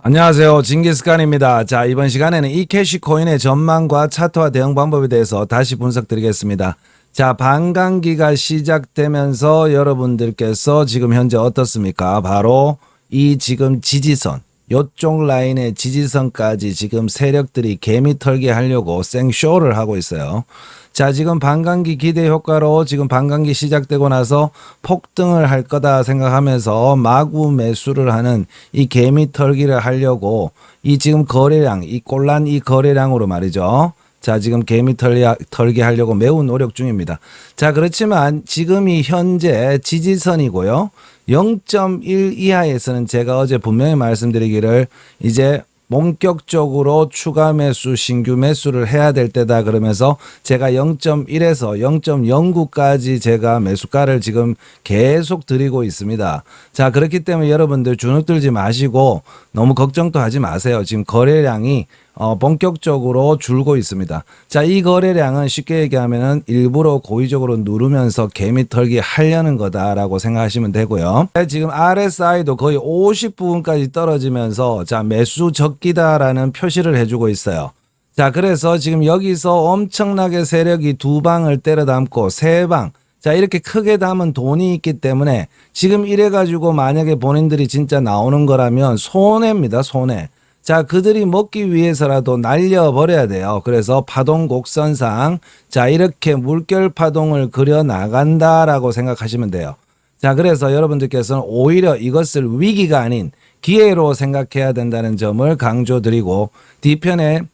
안녕하세요. 징기스칸입니다. 자, 이번 시간에는 이 캐시 코인의 전망과 차트와 대응 방법에 대해서 다시 분석드리겠습니다. 자, 반감기가 시작되면서 여러분들께서 지금 현재 어떻습니까? 바로 이 지금 지지선, 요쪽 라인의 지지선까지 지금 세력들이 개미 털게 하려고 생쇼를 하고 있어요. 자, 지금 반감기 기대 효과로 지금 반감기 시작되고 나서 폭등을 할 거다 생각하면서 마구 매수를 하는 이 개미 털기를 하려고 이 지금 거래량, 이 꼴란 이 거래량으로 말이죠. 자, 지금 개미 털기, 털기 하려고 매우 노력 중입니다. 자, 그렇지만 지금이 현재 지지선이고요. 0.1 이하에서는 제가 어제 분명히 말씀드리기를 이제 본격적으로 추가 매수, 신규 매수를 해야 될 때다 그러면서 제가 0.1에서 0.09까지 제가 매수가를 지금 계속 드리고 있습니다. 자, 그렇기 때문에 여러분들 주눅 들지 마시고 너무 걱정도 하지 마세요. 지금 거래량이 어, 본격적으로 줄고 있습니다. 자, 이 거래량은 쉽게 얘기하면은 일부러 고의적으로 누르면서 개미 털기 하려는 거다라고 생각하시면 되고요. 네, 지금 RSI도 거의 50부분까지 떨어지면서 자, 매수 적기다라는 표시를 해주고 있어요. 자, 그래서 지금 여기서 엄청나게 세력이 두 방을 때려 담고 세 방, 자, 이렇게 크게 담은 돈이 있기 때문에 지금 이래가지고 만약에 본인들이 진짜 나오는 거라면 손해입니다, 손해. 자, 그들이 먹기 위해서라도 날려버려야 돼요. 그래서 파동 곡선상, 자, 이렇게 물결 파동을 그려 나간다라고 생각하시면 돼요. 자, 그래서 여러분들께서는 오히려 이것을 위기가 아닌 기회로 생각해야 된다는 점을 강조드리고 뒤편에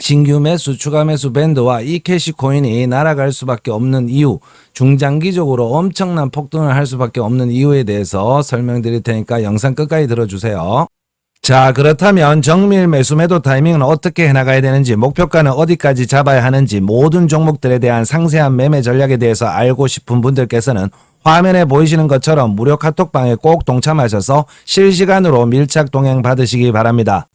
신규 매수, 추가 매수 밴드와 이 캐시 코인이 날아갈 수밖에 없는 이유, 중장기적으로 엄청난 폭등을 할 수밖에 없는 이유에 대해서 설명드릴 테니까 영상 끝까지 들어주세요. 자, 그렇다면 정밀 매수 매도 타이밍은 어떻게 해나가야 되는지, 목표가는 어디까지 잡아야 하는지, 모든 종목들에 대한 상세한 매매 전략에 대해서 알고 싶은 분들께서는 화면에 보이시는 것처럼 무료 카톡방에 꼭 동참하셔서 실시간으로 밀착 동행 받으시기 바랍니다.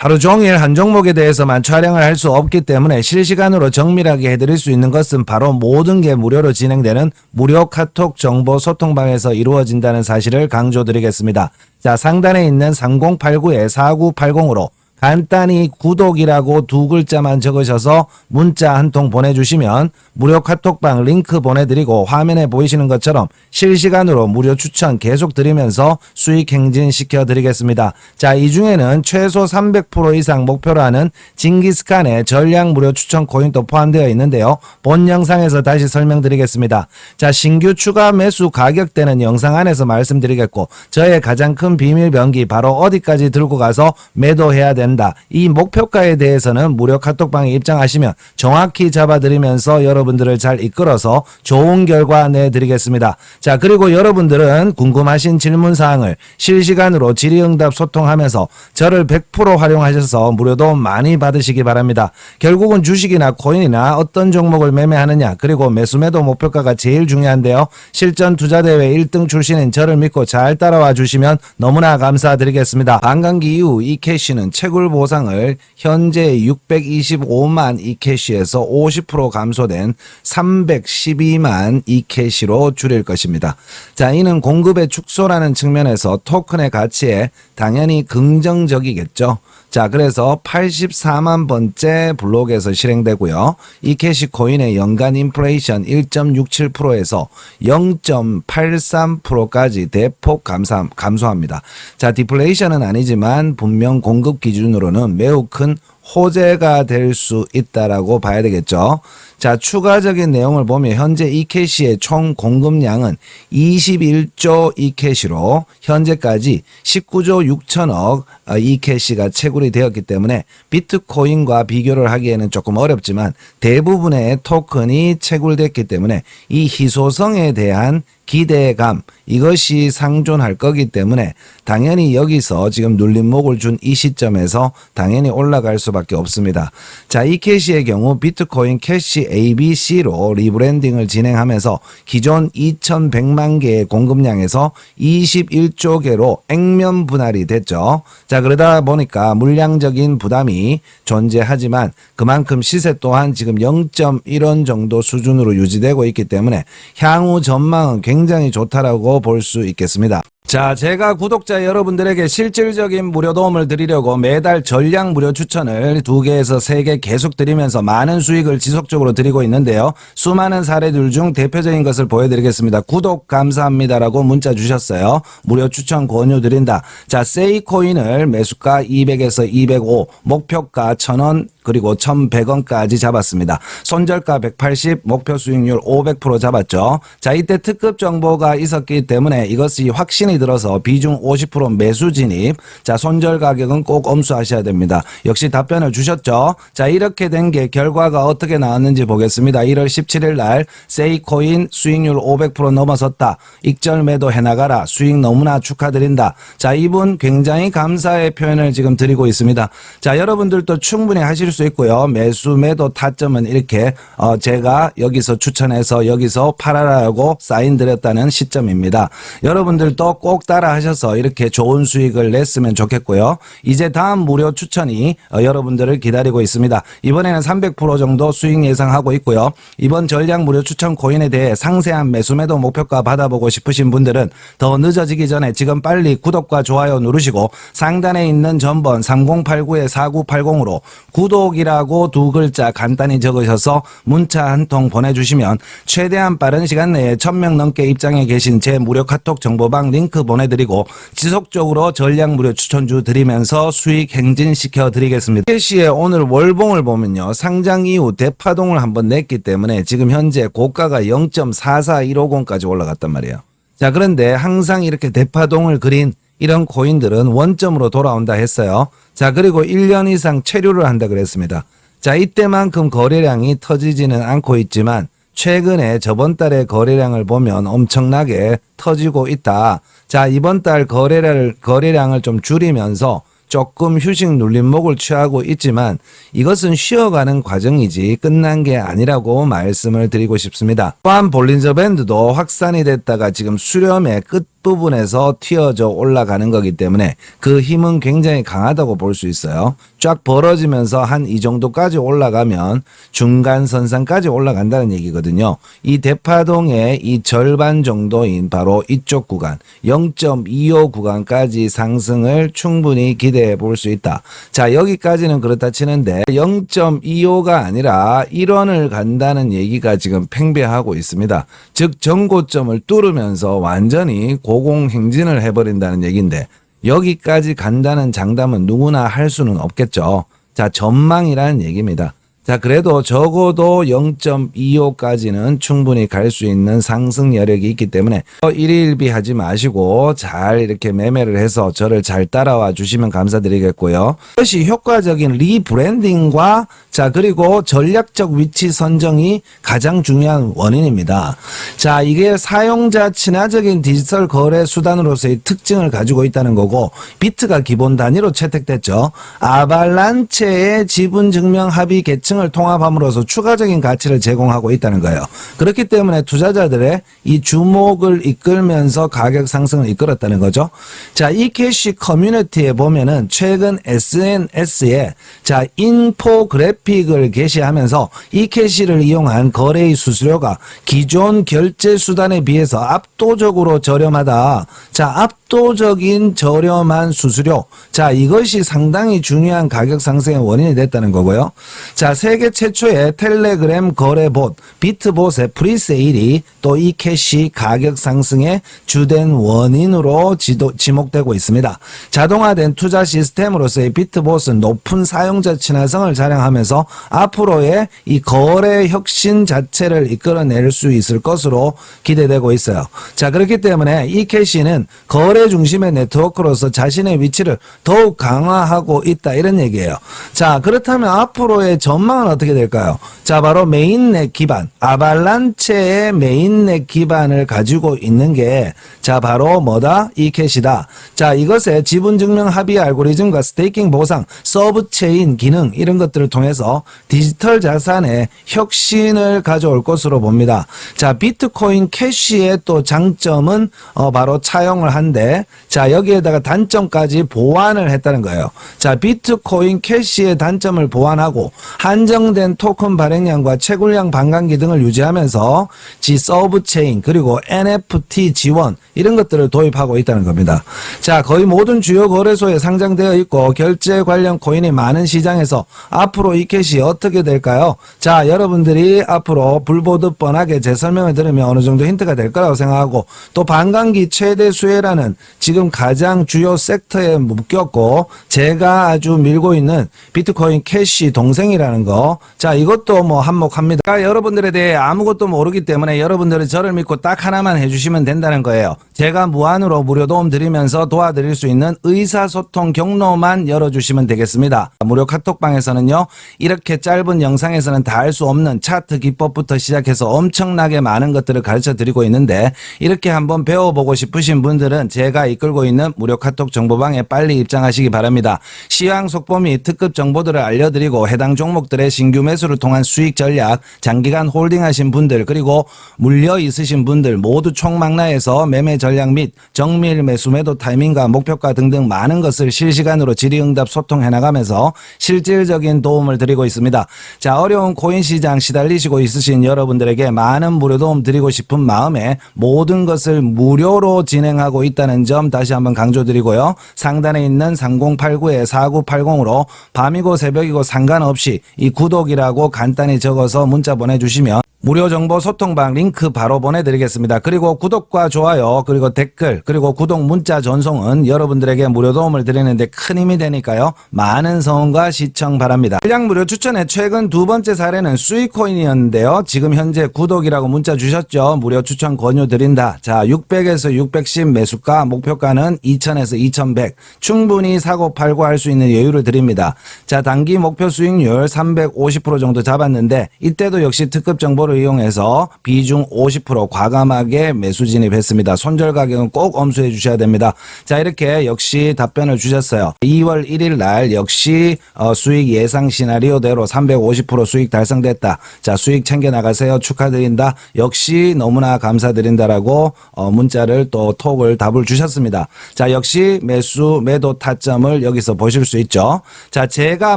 하루 종일 한 종목에 대해서만 촬영을 할 수 없기 때문에 실시간으로 정밀하게 해드릴 수 있는 것은 바로 모든 게 무료로 진행되는 무료 카톡 정보 소통방에서 이루어진다는 사실을 강조드리겠습니다. 자, 상단에 있는 3089에 4980으로 간단히 구독이라고 두 글자만 적으셔서 문자 한 통 보내주시면 무료 카톡방 링크 보내드리고 화면에 보이시는 것처럼 실시간으로 무료 추천 계속 드리면서 수익 행진 시켜 드리겠습니다. 자, 이 중에는 최소 300% 이상 목표로 하는 징기스칸의 전량 무료 추천 코인도 포함되어 있는데요. 본 영상에서 다시 설명드리겠습니다. 자, 신규 추가 매수 가격대는 영상 안에서 말씀드리겠고 저의 가장 큰 비밀 병기 바로 어디까지 들고 가서 매도해야 된다. 이 목표가에 대해서는 무료 카톡방에 입장하시면 정확히 잡아드리면서 여러분들을 잘 이끌어서 좋은 결과 내드리겠습니다. 자, 그리고 여러분들은 궁금하신 질문 사항을 실시간으로 질의응답 소통하면서 저를 100% 활용하셔서 무료 도움 많이 받으시기 바랍니다. 결국은 주식이나 코인이나 어떤 종목을 매매하느냐 그리고 매수 매도 목표가가 제일 중요한데요. 실전 투자 대회 1등 출신인 저를 믿고 잘 따라와 주시면 너무나 감사드리겠습니다. 반감기 이후 이 캐시는 채굴 보상을 현재 625만 이 캐시에서 50% 감소된 312만 이 캐시로 줄일 것입니다. 자, 이는 공급의 축소라는 측면에서 토큰의 가치에 당연히 긍정적이겠죠. 자, 그래서 84만 번째 블록에서 실행되고요. 이 캐시 코인의 연간 인플레이션 1.67%에서 0.83%까지 대폭 감사, 감소합니다. 자, 디플레이션은 아니지만 분명 공급 기준으로는 매우 큰 호재가 될 수 있다라고 봐야 되겠죠. 자, 추가적인 내용을 보면 현재 이캐시의 총 공급량은 21조 이캐시로 현재까지 19조 6천억 어, 이캐시가 채굴이 되었기 때문에 비트코인과 비교를 하기에는 조금 어렵지만 대부분의 토큰이 채굴됐기 때문에 이 희소성에 대한 기대감 이것이 상존할 거기 때문에 당연히 여기서 지금 눌림목을 준 이 시점에서 당연히 올라갈 수밖에 없습니다. 자, 이 캐시의 경우 비트코인 캐시 ABC로 리브랜딩을 진행하면서 기존 2100만 개의 공급량에서 21조 개로 액면 분할이 됐죠. 자, 그러다 보니까 물량적인 부담이 존재하지만 그만큼 시세 또한 지금 0.1원 정도 수준으로 유지되고 있기 때문에 향후 전망은 굉장히 좋다라고 볼 수 있겠습니다. 자, 제가 구독자 여러분들에게 실질적인 무료 도움을 드리려고 매달 전량 무료 추천을 두 개에서 세 개 계속 드리면서 많은 수익을 지속적으로 드리고 있는데요. 수많은 사례들 중 대표적인 것을 보여드리겠습니다. 구독 감사합니다라고 문자 주셨어요. 무료 추천 권유 드린다. 자, 세이코인을 매수가 200에서 205, 목표가 1000원, 그리고 1,100원까지 잡았습니다. 손절가 180, 목표 수익률 500% 잡았죠. 자, 이때 특급 정보가 있었기 때문에 이것이 확신 이 들어서 비중 50% 매수 진입. 자, 손절 가격은 꼭 엄수하셔야 됩니다. 역시 답변을 주셨죠. 자, 이렇게 된 게 결과가 어떻게 나왔는지 보겠습니다. 1월 17일 날 세이코인 수익률 500% 넘어섰다. 익절 매도 해나가라. 수익 너무나 축하드린다. 자, 이분 굉장히 감사의 표현을 지금 드리고 있습니다. 자, 여러분들도 충분히 하실 수 있고요. 매수 매도 타점은 이렇게 어, 제가 여기서 추천해서 여기서 팔아라고 사인 드렸다는 시점입니다. 여러분들도 꼭 따라 하셔서 이렇게 좋은 수익을 냈으면 좋겠고요. 이제 다음 무료 추천이 어, 여러분들을 기다리고 있습니다. 이번에는 300% 정도 수익 예상하고 있고요. 이번 전량 무료 추천 코인에 대해 상세한 매수 매도 목표가 받아보고 싶으신 분들은 더 늦어지기 전에 지금 빨리 구독과 좋아요 누르시고 상단에 있는 전번 3089의 4980으로 구독이라고 두 글자 간단히 적으셔서 문자 한 통 보내주시면 최대한 빠른 시간 내에 1000명 넘게 입장해 계신 제 무료 카톡 정보방 링크 보내드리고 지속적으로 전량 무료 추천주 드리면서 수익 행진시켜 드리겠습니다. 캐시의 오늘 월봉을 보면요. 상장 이후 대파동을 한번 냈기 때문에 지금 현재 고가가 0.44150까지 올라갔단 말이에요. 자, 그런데 항상 이렇게 대파동을 그린 이런 코인들은 원점으로 돌아온다 했어요. 자, 그리고 1년 이상 체류를 한다 그랬습니다. 자, 이때만큼 거래량이 터지지는 않고 있지만 최근에 저번 달의 거래량을 보면 엄청나게 터지고 있다. 자, 이번 달 거래량을, 거래량을 좀 줄이면서 조금 휴식 눌림목을 취하고 있지만 이것은 쉬어가는 과정이지 끝난 게 아니라고 말씀을 드리고 싶습니다. 또한 볼린저 밴드도 확산이 됐다가 지금 수렴의 끝 부분에서 튀어져 올라가는 거기 때문에 그 힘은 굉장히 강하다고 볼 수 있어요. 쫙 벌어지면서 한 이 정도까지 올라가면 중간 선상까지 올라간다는 얘기거든요. 이 대파동의 이 절반 정도인 바로 이쪽 구간 0.25 구간까지 상승을 충분히 기대해 볼 수 있다. 자, 여기까지는 그렇다 치는데 0.25가 아니라 1원을 간다는 얘기가 지금 팽배하고 있습니다. 즉 정고점을 뚫으면서 완전히 고공행진을 해버린다는 얘기인데 여기까지 간다는 장담은 누구나 할 수는 없겠죠. 자, 전망이라는 얘기입니다. 자, 그래도 적어도 0.25까지는 충분히 갈 수 있는 상승 여력이 있기 때문에 일일비 하지 마시고 잘 이렇게 매매를 해서 저를 잘 따라와 주시면 감사드리겠고요. 이것이 효과적인 리브랜딩과 자, 그리고 전략적 위치 선정이 가장 중요한 원인입니다. 자, 이게 사용자 친화적인 디지털 거래 수단으로서의 특징을 가지고 있다는 거고 비트가 기본 단위로 채택됐죠. 아발란체의 지분 증명 합의 계층을 통합함으로써 추가적인 가치를 제공하고 있다는 거예요. 그렇기 때문에 투자자들의 이 주목을 이끌면서 가격 상승을 이끌었다는 거죠. 자, 이 캐시 커뮤니티에 보면은 최근 SNS에 자, 인포그래픽을 게시하면서 이 캐시를 이용한 거래의 수수료가 기존 결제 수단에 비해서 압도적으로 저렴하다. 자, 압 도적인 저렴한 수수료. 자, 이것이 상당히 중요한 가격 상승의 원인이 됐다는 거고요. 자, 세계 최초의 텔레그램 거래봇 비트봇의 프리세일이 또 이 캐시 가격 상승의 주된 원인으로 지도, 지목되고 있습니다. 자동화된 투자 시스템으로서의 비트봇은 높은 사용자 친화성을 자랑하면서 앞으로의 이 거래 혁신 자체를 이끌어낼 수 있을 것으로 기대되고 있어요. 자, 그렇기 때문에 이 캐시는 거래 중심의 네트워크로서 자신의 위치를 더욱 강화하고 있다 이런 얘기예요. 자, 그렇다면 앞으로의 전망은 어떻게 될까요? 자, 바로 메인넷 기반, 아발란체의 메인넷 기반을 가지고 있는 게 자, 바로 뭐다? 이 캐시다. 자, 이것의 지분 증명 합의 알고리즘과 스테이킹 보상, 서브 체인 기능 이런 것들을 통해서 디지털 자산의 혁신을 가져올 것으로 봅니다. 자, 비트코인 캐시의 또 장점은 어, 바로 차용을 한데 자 여기에다가 단점까지 보완을 했다는 거예요. 자 비트코인 캐시의 단점을 보완하고 한정된 토큰 발행량과 채굴량 반감기 등을 유지하면서 지 서브 체인 그리고 NFT 지원 이런 것들을 도입하고 있다는 겁니다. 자 거의 모든 주요 거래소에 상장되어 있고 결제 관련 코인이 많은 시장에서 앞으로 이 캐시 어떻게 될까요? 자 여러분들이 앞으로 불보듯 뻔하게 제 설명을 들으면 어느 정도 힌트가 될 거라고 생각하고 또 반감기 최대 수혜라는 지금 가장 주요 섹터에 묶였고 제가 아주 밀고 있는 비트코인 캐시 동생이라는 거. 자, 이것도 뭐 한몫합니다. 자, 여러분들에 대해 아무것도 모르기 때문에 여러분들은 저를 믿고 딱 하나만 해 주시면 된다는 거예요. 제가 무한으로 무료 도움 드리면서 도와드릴 수 있는 의사소통 경로만 열어 주시면 되겠습니다. 무료 카톡방에서는요, 이렇게 짧은 영상에서는 다할수 없는 차트 기법부터 시작해서 엄청나게 많은 것들을 가르쳐 드리고 있는데, 이렇게 한번 배워 보고 싶으신 분들은 제가 이끌고 있는 무료 카톡 정보방에 빨리 입장하시기 바랍니다. 시황 속보 및 특급 정보들을 알려드리고 해당 종목들의 신규 매수를 통한 수익 전략, 장기간 홀딩하신 분들 그리고 물려 있으신 분들 모두 총망라해서 매매 전략 및 정밀 매수 매도 타이밍과 목표가 등등 많은 것을 실시간으로 질의응답 소통해 나가면서 실질적인 도움을 드리고 있습니다. 자 어려운 코인 시장 시달리시고 있으신 여러분들에게 많은 무료 도움 드리고 싶은 마음에 모든 것을 무료로 진행하고 있다는 점 다시 한번 강조드리고요. 상단에 있는 3089에 4980으로 밤이고 새벽이고 상관없이 이 구독이라고 간단히 적어서 문자 보내주시면 무료 정보 소통방 링크 바로 보내드리겠습니다. 그리고 구독과 좋아요, 그리고 댓글, 그리고 구독 문자 전송은 여러분들에게 무료 도움을 드리는데 큰 힘이 되니까요. 많은 성원과 시청 바랍니다. 전량 무료 추천의 최근 두 번째 사례는 수익코인이었는데요. 지금 현재 구독이라고 문자 주셨죠. 무료 추천 권유 드린다. 자, 600에서 610 매수가, 목표가는 2000에서 2100. 충분히 사고 팔고 할 수 있는 여유를 드립니다. 자, 단기 목표 수익률 350% 정도 잡았는데 이때도 역시 특급 정보를 이용해서 비중 50% 과감하게 매수 진입했습니다. 손절 가격은 꼭 엄수해 주셔야 됩니다. 자, 이렇게 역시 답변을 주셨어요. 2월 1일 날 역시 어, 수익 예상 시나리오대로 350% 수익 달성됐다. 자, 수익 챙겨 나가세요. 축하드린다. 역시 너무나 감사드린다라고 어, 문자를 또 톡을 답을 주셨습니다. 자, 역시 매수 매도 타점을 여기서 보실 수 있죠. 자, 제가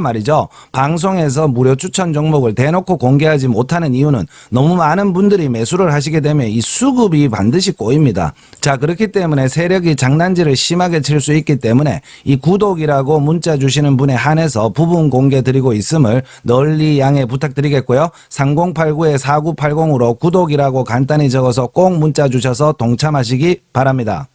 말이죠. 방송에서 무료 추천 종목을 대놓고 공개하지 못하는 이유는 너무 많은 분들이 매수를 하시게 되면 이 수급이 반드시 꼬입니다. 자, 그렇기 때문에 세력이 장난질을 심하게 칠 수 있기 때문에 이 구독이라고 문자 주시는 분에 한해서 부분 공개 드리고 있음을 널리 양해 부탁드리겠고요. 3089에 4980으로 구독이라고 간단히 적어서 꼭 문자 주셔서 동참하시기 바랍니다.